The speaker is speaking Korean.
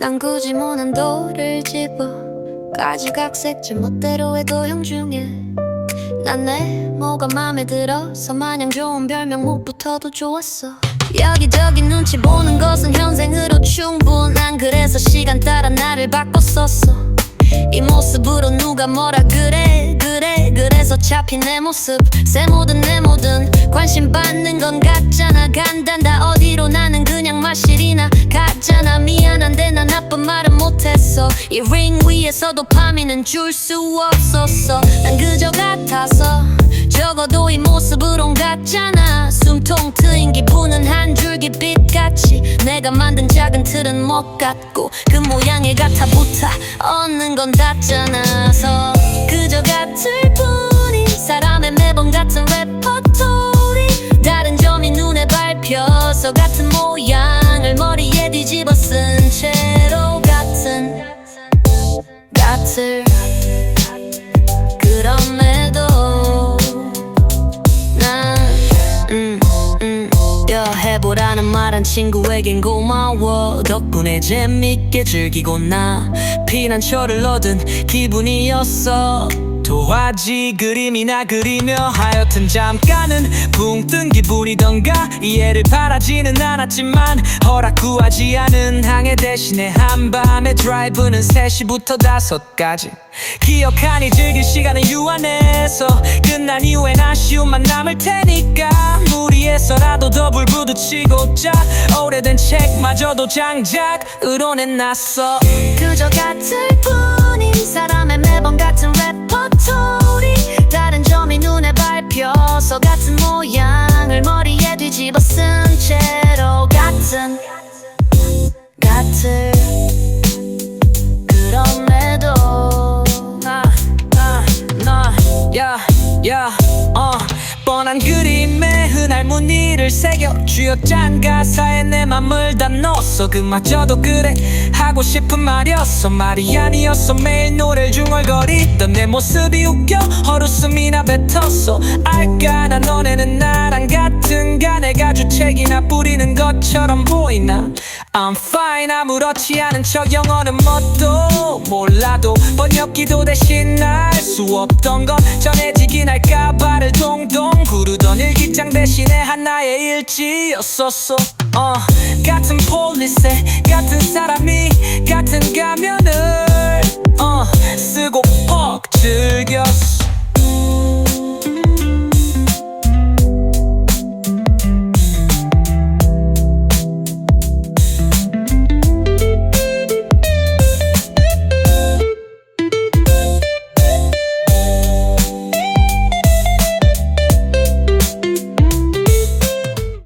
난 굳이 모난도를 집어 가지각색 제 멋대로 해도형 중에 난 내 뭐가 맘에 들어서 마냥 좋은 별명 못 붙어도 좋았어. 여기저기 눈치 보는 것은 현생으로 충분한 그래서 시간 따라 나를 바꿨었어. 이 모습으로 누가 뭐라 그래 그래. 그래서 잡힌 내 모습 세모든 내 모든 관심 받는 건 같잖아. 간단다 어디로 나는 그냥 마실이나 가잖아 못했어. 이 링 위에서 도 파미는 줄수 없었어. 난 그저 같아서 적어도 이 모습으론 같잖아. 숨통 트인 기분은 한 줄기 빛같이. 내가 만든 작은 틀은 못 같고 그 모양에 같아 붙어 얻는 건 닿잖아서. 그저 같을 뿐인 사람의 매번 같은 레퍼토리. 다른 점이 눈에 밟혀서 같은 모양 같 말한 친구에겐 고마워. 덕분에 재밌게 즐기고 나 피난처를 얻은 기분이었어. 도화지 그림이나 그리며 하여튼 잠깐은 붕 뜬 기분이던가. 이해를 바라지는 않았지만 허락 구하지 않은 항해 대신에 한밤의 드라이브는 3시부터 5까지. 기억하니 즐길 시간은 유한해서 끝난 이후엔 아쉬움만 남을 테니까 해서라도 더블 부딪히고 자. 오래된 책마저도 장작으로 내놨어. 그저 같을 뿐인 사람의 매번 같은 레퍼토리 다른 점이 눈에 밟혀서 같은 모양 흔할 무늬를 새겨 쥐어짠 가사에 내 맘을 다 넣었어. 그마저도 그래 하고 싶은 말이었어. 말이 아니었어. 매일 노래를 중얼거리던 내 모습이 웃겨 헛웃음이나 뱉었어. 알까? 나 너네는 나랑 같은가. 내가 주책이나 뿌리는 것처럼 보이나 I'm fine. 아무렇지 않은 척 영어는 뭣도 몰라도 번역기도 대신 알수 없던 건 전해지긴 할까 발을 동동 구르던 일기장 대신에 하나의 일지였었어. 어 같은 폴리세 같은 사람이 같은 가면